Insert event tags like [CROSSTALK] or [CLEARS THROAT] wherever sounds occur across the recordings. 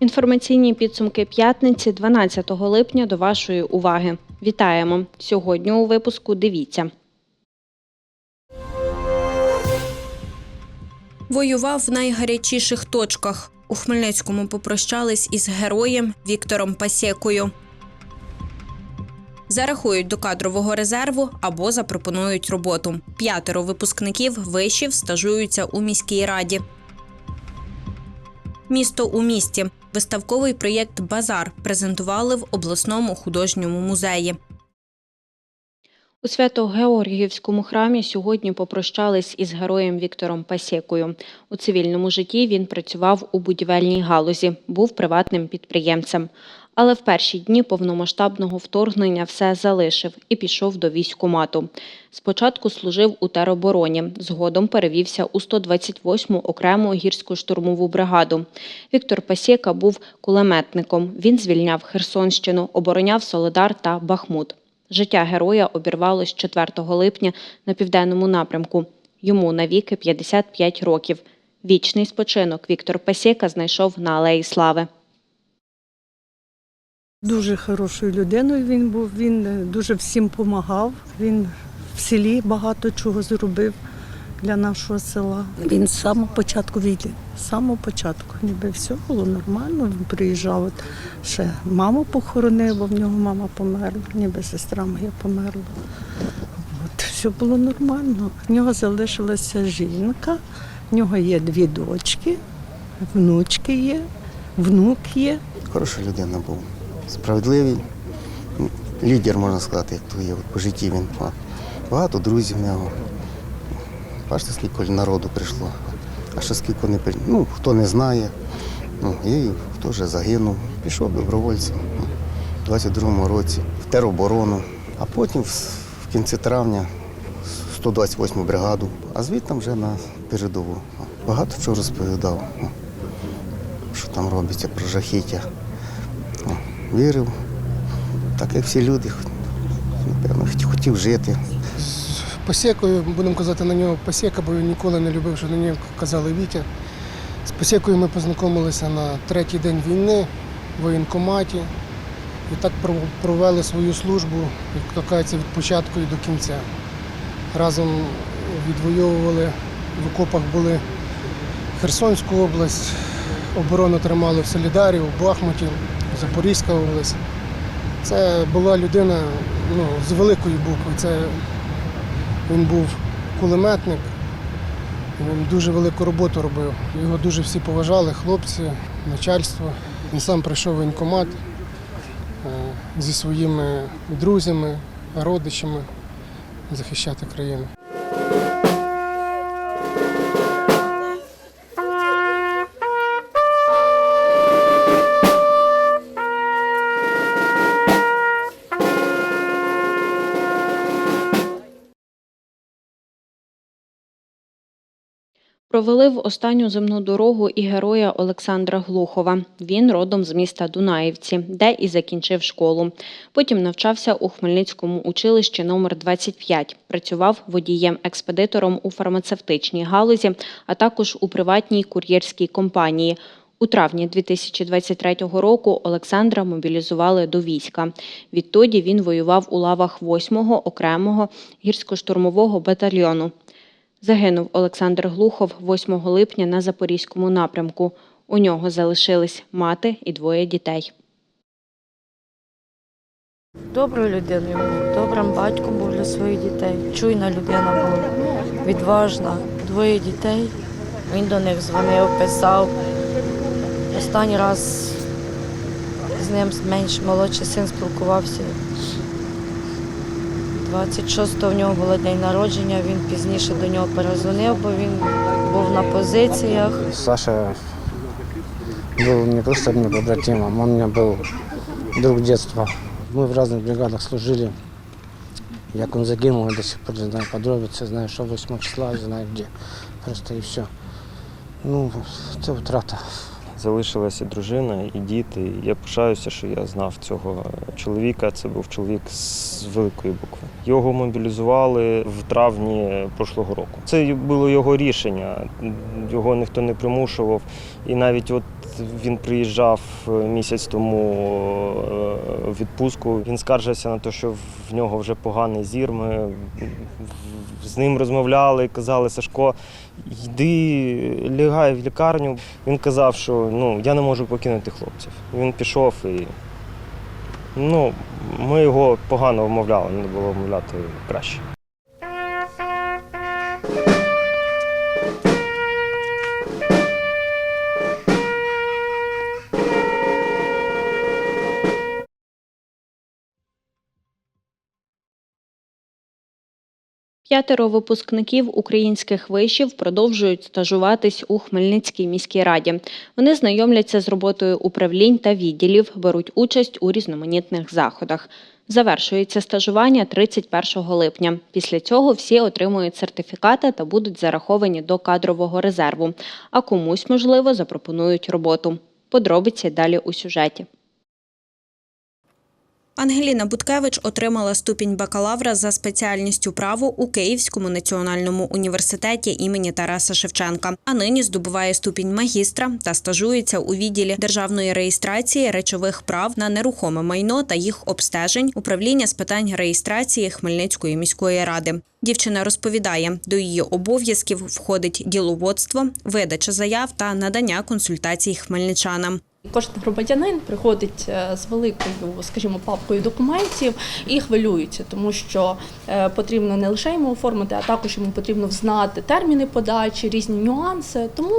Інформаційні підсумки п'ятниці 12 липня до вашої уваги. Вітаємо! Сьогодні у випуску дивіться. Воював в найгарячіших точках. У Хмельницькому попрощались із героєм Віктором Пасєкою. Зарахують до кадрового резерву або запропонують роботу. П'ятеро випускників вишів стажуються у міській раді. Місто у місті. Виставковий проєкт Базар презентували в обласному художньому музеї. У Свято-Георгіївському храмі сьогодні попрощались із героєм Віктором Пасєкою. У цивільному житті він працював у будівельній галузі, був приватним підприємцем. Але в перші дні повномасштабного вторгнення все залишив і пішов до військкомату. Спочатку служив у теробороні, згодом перевівся у 128-му окрему гірсько-штурмову бригаду. Віктор Пасєка був кулеметником. Він звільняв Херсонщину, обороняв Солидар та Бахмут. Життя героя обірвалось 4 липня на південному напрямку. Йому навіки 55 років. Вічний спочинок Віктор Пасєка знайшов на Алеї Слави. Дуже хорошою людиною він був. Він е, дуже всім допомагав. Він в селі багато чого зробив для нашого села. Він з самого початку війни, з самого початку, ніби все було нормально. Він приїжджав. От ще маму похоронив, бо в нього мама померла, ніби сестра моя померла. От, все було нормально. В нього залишилася жінка, в нього є дві дочки, внучки є, внук є. Хороша людина був. Справедливий, лідер, можна сказати, як то є. По житті він. Багато друзів в нього. Бачите, скільки народу прийшло. А ще скільки не при- ну, хто не знає, ну, і хто вже загинув, пішов добровольцем. У 22-му році в тероборону, а потім в, кінці травня 128-му бригаду, а звідти вже на передову. Багато чого розповідав, що там робиться про жахіття. Вірив, так як всі люди, напевно, хотів жити. Посєкою, будемо казати на нього Посєка, бо він ніколи не любив, що на нього казали Вітя. З Посєкою ми познайомилися на третій день війни в воєнкоматі і так провели свою службу, як то кажеться, від початку і до кінця. Разом відвоювали, в окопах були Херсонську область, оборону тримали в Солідарі, в Бахмуті, Запорізька область. Це була людина ну, з великої букви. Це він був кулеметник, він дуже велику роботу робив. Його дуже всі поважали, хлопці, начальство. Він сам прийшов в воєнкомат е, зі своїми друзями, родичами захищати країну. Провели в останню земну дорогу і героя Олександра Глухова. Він родом з міста Дунаївці, де і закінчив школу. Потім навчався у Хмельницькому училищі номер 25 Працював водієм-експедитором у фармацевтичній галузі, а також у приватній кур'єрській компанії. У травні 2023 року Олександра мобілізували до війська. Відтоді він воював у лавах 8-го окремого гірсько-штурмового батальйону. Загинув Олександр Глухов 8 липня на Запорізькому напрямку. У нього залишились мати і двоє дітей. Доброю людиною був, добрим батьком був для своїх дітей. Чуйна людина була, відважна. Двоє дітей. Він до них дзвонив, писав. Останній раз з ним менш молодший син спілкувався. 26-го в нього було день народження, він пізніше до нього перезвонив, бо він був на позиціях. Саша был не просто мне побратимом, он у меня был друг детства. Мы в разных бригадах служили. Як он загинув, я до сих пор не знаю подробиці, знаю, що 8 числа, знаю де. Просто і все. Ну, це втрата. залишилася дружина і діти. Я пишаюся, що я знав цього чоловіка. Це був чоловік з великої букви. Його мобілізували в травні прошлого року. Це було його рішення. Його ніхто не примушував. І навіть от він приїжджав місяць тому е, в відпустку. Він скаржився на те, що в нього вже поганий зір. Ми з ним розмовляли, казали, Сашко, йди, лягай в лікарню. Він казав, що ну, я не можу покинути хлопців. Він пішов і ну, ми його погано вмовляли, треба було вмовляти краще. П'ятеро випускників українських вишів продовжують стажуватись у Хмельницькій міській раді. Вони знайомляться з роботою управлінь та відділів, беруть участь у різноманітних заходах. Завершується стажування 31 липня. Після цього всі отримують сертифікати та будуть зараховані до кадрового резерву. А комусь, можливо, запропонують роботу. Подробиці далі у сюжеті. Ангеліна Буткевич отримала ступінь бакалавра за спеціальністю право у Київському національному університеті імені Тараса Шевченка. А нині здобуває ступінь магістра та стажується у відділі державної реєстрації речових прав на нерухоме майно та їх обстежень управління з питань реєстрації Хмельницької міської ради. Дівчина розповідає, до її обов'язків входить діловодство, видача заяв та надання консультацій хмельничанам. Кожен громадянин приходить е, з великою, скажімо, папкою документів і хвилюється, тому що е, потрібно не лише йому оформити, а також йому потрібно знати терміни подачі, різні нюанси. Тому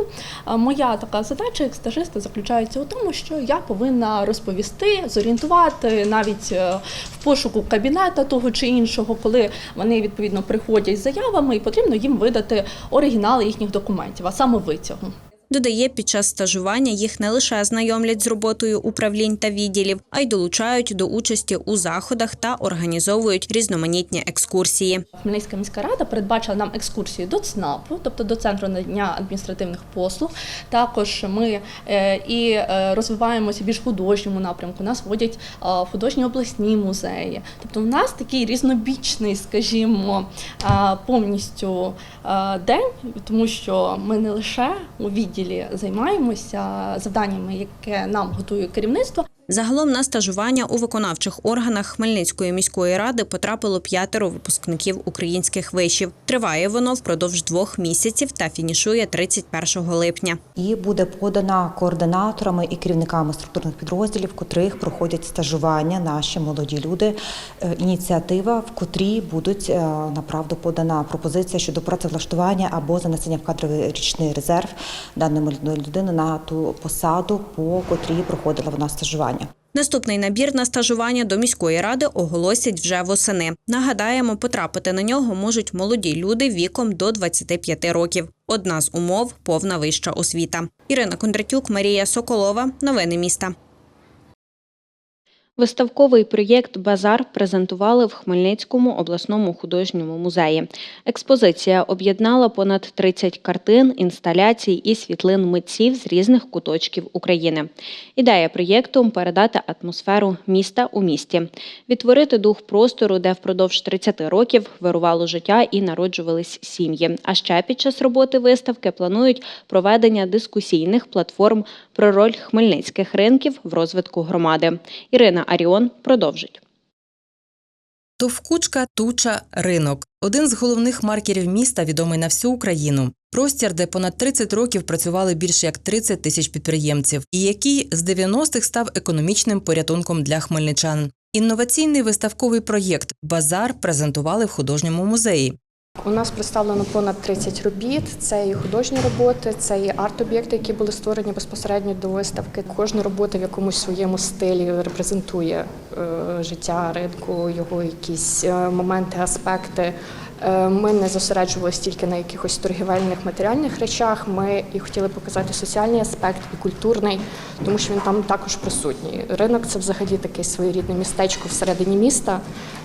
е, моя така задача як стажиста заключається у тому, що я повинна розповісти, зорієнтувати навіть в пошуку кабінета того чи іншого, коли вони відповідно приходять з заявами, і потрібно їм видати оригінали їхніх документів, а саме витягу. Додає, під час стажування їх не лише знайомлять з роботою управлінь та відділів, а й долучають до участі у заходах та організовують різноманітні екскурсії. Хмельницька міська рада передбачила нам екскурсії до ЦНАПу, тобто до центру надання адміністративних послуг. Також ми е, і е, розвиваємося в більш художньому напрямку. Нас водять е, в художні обласні музеї. Тобто, у нас такий різнобічний, скажімо, е, повністю е, день, тому що ми не лише у відділі займаємося завданнями, яке нам готує керівництво, Загалом на стажування у виконавчих органах Хмельницької міської ради потрапило п'ятеро випускників українських вишів. Триває воно впродовж двох місяців та фінішує 31 липня. і буде подана координаторами і керівниками структурних підрозділів, котрих проходять стажування наші молоді люди. Е, Ініціатива, в котрій будуть е, направду подана пропозиція щодо працевлаштування або занесення в кадровий річний резерв даної молодої людини на ту посаду, по котрій проходила вона стажування. Наступний набір на стажування до міської ради оголосять вже восени. Нагадаємо, потрапити на нього можуть молоді люди віком до 25 років. Одна з умов повна вища освіта. Ірина Кондратюк, Марія Соколова. Новини міста. Виставковий проєкт Базар презентували в Хмельницькому обласному художньому музеї. Експозиція об'єднала понад 30 картин, інсталяцій і світлин митців з різних куточків України. Ідея проєкту передати атмосферу міста у місті, відтворити дух простору, де впродовж 30 років вирувало життя і народжувались сім'ї. А ще під час роботи виставки планують проведення дискусійних платформ про роль хмельницьких ринків в розвитку громади. Ірина Аріон продовжить. Товкучка, туча, ринок один з головних маркерів міста, відомий на всю Україну. Простір, де понад 30 років працювали більше як 30 тисяч підприємців, і який з 90-х став економічним порятунком для хмельничан. Інноваційний виставковий проєкт Базар презентували в художньому музеї. У нас представлено понад 30 робіт. Це і художні роботи, це і арт-об'єкти, які були створені безпосередньо до виставки. Кожна робота в якомусь своєму стилі репрезентує е, життя ринку, його якісь е, моменти, аспекти. Е, Ми не зосереджувалися тільки на якихось торгівельних матеріальних речах. Ми і хотіли показати соціальний аспект і культурний, тому що він там також присутній. Ринок це взагалі таке своєрідне містечко всередині міста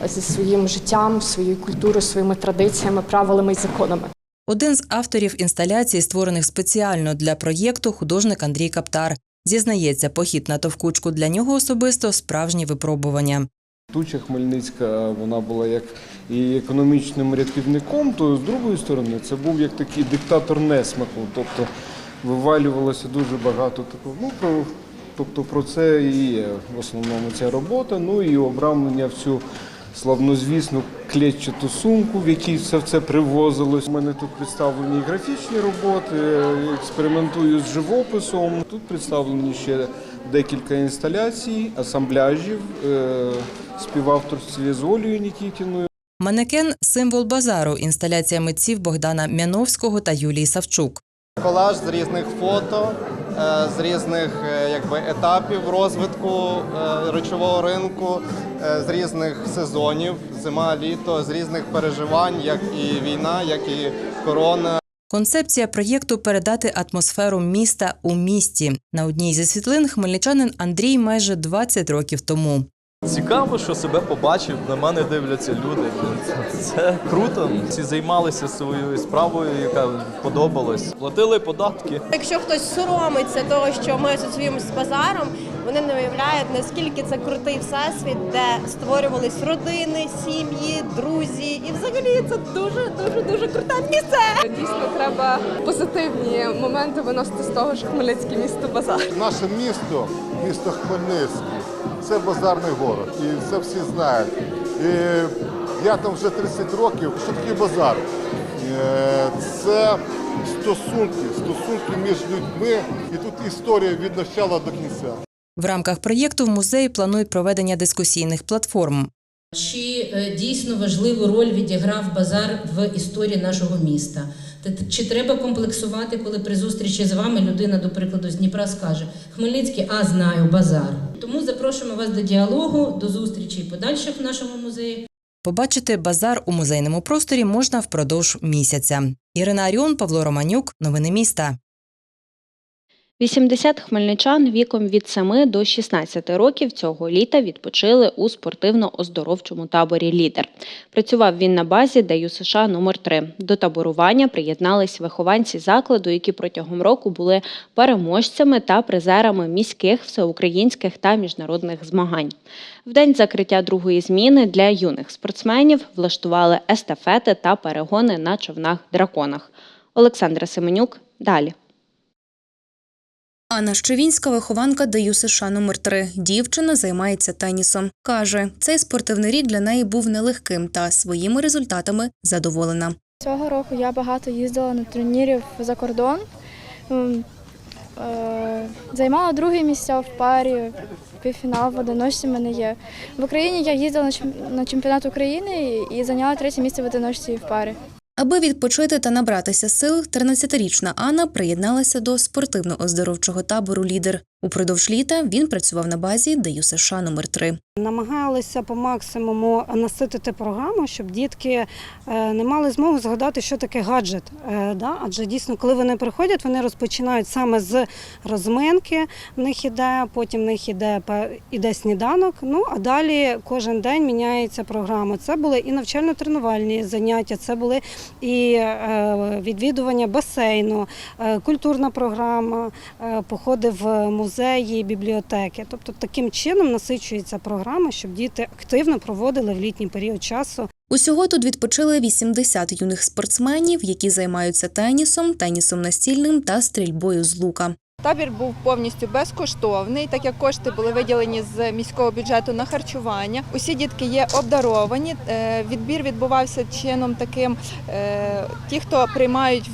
зі своїм життям, своєю культурою, своїми традиціями, правилами і законами. Один з авторів інсталяцій, створених спеціально для проєкту, художник Андрій Каптар. Зізнається, похід на товкучку для нього особисто справжнє випробування. Туча Хмельницька вона була як і економічним рятівником, то з другої сторони це був як такий диктатор несмаку. Тобто вивалювалося дуже багато такого. Ну, про, тобто про це і є в основному ця робота. Ну і обрамлення в цю славнозвісну клетчату сумку, в якій все це привозилось. У мене тут представлені графічні роботи, експериментую з живописом. Тут представлені ще декілька інсталяцій, асамбляжів, е, співавторстві з Олею Нікітіною. Манекен символ базару, інсталяція митців Богдана Мяновського та Юлії Савчук. Колаж з різних фото, е, з різних е, якби, етапів розвитку е, речового ринку, з різних сезонів, зима, літо, з різних переживань, як і війна, як і корона. Концепція проєкту передати атмосферу міста у місті. На одній зі світлин хмельничанин Андрій майже 20 років тому. Цікаво, що себе побачив, на мене дивляться люди. Це круто. Всі займалися своєю справою, яка подобалась. Платили податки. Якщо хтось соромиться того, що ми асоціюємося з базаром, вони не уявляють, наскільки це крутий всесвіт, де створювались родини, сім'ї, друзі. І взагалі це дуже дуже дуже круте місце. Дійсно, треба позитивні моменти виносити з того, що Хмельницьке місто базар. Наше місто, місто Хмельницький, це базарний город, і це всі знають. І я там вже 30 років. Що таке базар? Е, Це стосунки, стосунки між людьми, і тут історія від початку до кінця. В рамках проєкту в музеї планують проведення дискусійних платформ. Чи е, дійсно важливу роль відіграв базар в історії нашого міста? Чи треба комплексувати, коли при зустрічі з вами людина, до прикладу, з Дніпра скаже Хмельницький, а знаю базар. Тому запрошуємо вас до діалогу, до зустрічі і подальших в нашому музеї. Побачити базар у музейному просторі можна впродовж місяця. Ірина Аріон, Павло Романюк. Новини міста. 80 хмельничан віком від 7 до 16 років цього літа відпочили у спортивно-оздоровчому таборі Лідер. Працював він на базі ДЮ США номер 3 До таборування приєднались вихованці закладу, які протягом року були переможцями та призерами міських, всеукраїнських та міжнародних змагань. В день закриття другої зміни для юних спортсменів влаштували естафети та перегони на човнах-драконах. Олександра Семенюк далі. Анна Щевінська, вихованка ДЮ США номер 3 Дівчина займається тенісом. Каже, цей спортивний рік для неї був нелегким та своїми результатами задоволена. Цього року я багато їздила на турнірів за кордон. Е, Займала друге місця в парі, півфінал в одиночці мене є. В Україні я їздила на чемп- на чемпіонат України і зайняла третє місце в одиночці в парі. Аби відпочити та набратися сил, 13-річна Анна приєдналася до спортивно-оздоровчого табору Лідер. Упродовж літа він працював на базі ДЮ США номер 3 Намагалися по максимуму наситити програму, щоб дітки е, не мали змогу згадати, що таке гаджет. Е? Адже дійсно, коли вони приходять, вони розпочинають саме з розминки. В них іде, потім в них іде, іде сніданок. Ну а далі кожен день міняється програма. Це були і навчально-тренувальні заняття, це були і е, відвідування басейну, культурна програма, походи в музеї, бібліотеки. Тобто таким чином насичується програма, щоб діти активно проводили в літній період часу. Усього тут відпочили 80 юних спортсменів, які займаються тенісом, тенісом настільним та стрільбою з лука. Табір був повністю безкоштовний, так як кошти були виділені з міського бюджету на харчування. Усі дітки є обдаровані. Е, Відбір відбувався чином таким: е, ті, хто приймають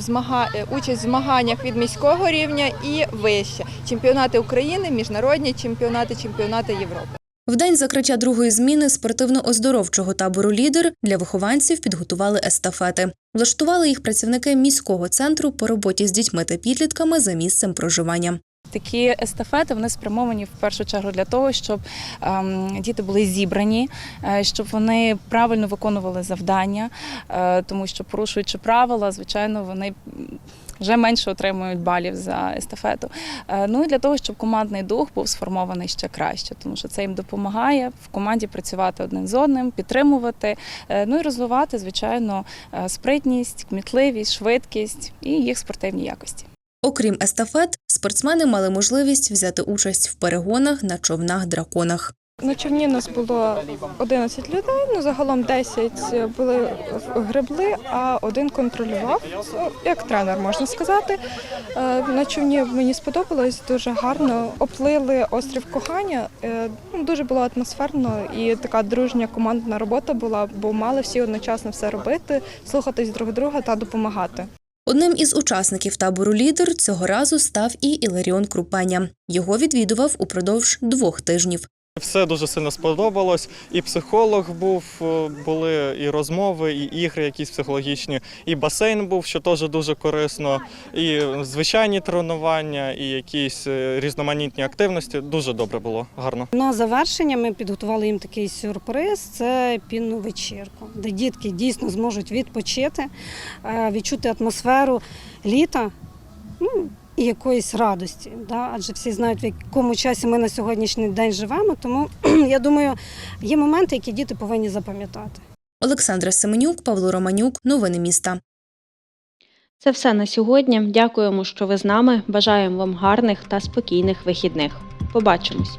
е, участь в змаганнях від міського рівня і вище чемпіонати України, міжнародні чемпіонати, чемпіонати Європи. В день закриття другої зміни спортивно-оздоровчого табору Лідер для вихованців підготували естафети. Влаштували їх працівники міського центру по роботі з дітьми та підлітками за місцем проживання. Такі естафети вони спрямовані в першу чергу для того, щоб ем, діти були зібрані, е, щоб вони правильно виконували завдання, е, тому що порушуючи правила, звичайно, вони вже менше отримують балів за естафету. Е, ну і для того, щоб командний дух був сформований ще краще, тому що це їм допомагає в команді працювати один з одним, підтримувати, е, ну і розвивати, звичайно, е, спритність, кмітливість, швидкість і їх спортивні якості. Окрім естафет, Спортсмени мали можливість взяти участь в перегонах на човнах-драконах. На човні нас було 11 людей, ну загалом 10 були гребли, а один контролював, ну, як тренер можна сказати. Е, На човні мені сподобалось дуже гарно. Оплили острів кохання. Е, ну, Дуже було атмосферно і така дружня командна робота була, бо мали всі одночасно все робити, слухатись друг друга та допомагати. Одним із учасників табору лідер цього разу став і Іларіон Крупеня. Його відвідував упродовж двох тижнів. Все дуже сильно сподобалось. І психолог був, е, були і розмови, і ігри якісь психологічні, і басейн був, що теж дуже корисно, і звичайні тренування, і якісь е, різноманітні активності. Дуже добре було, гарно. На завершення ми підготували їм такий сюрприз це пінну вечірку, де дітки дійсно зможуть відпочити, е, відчути атмосферу літа. І якоїсь радості, да? адже всі знають, в якому часі ми на сьогоднішній день живемо. Тому [CLEARS THROAT] я думаю, є моменти, які діти повинні запам'ятати. Олександра Семенюк, Павло Романюк. Новини міста. Це все на сьогодні. Дякуємо, що ви з нами. Бажаємо вам гарних та спокійних вихідних. Побачимось.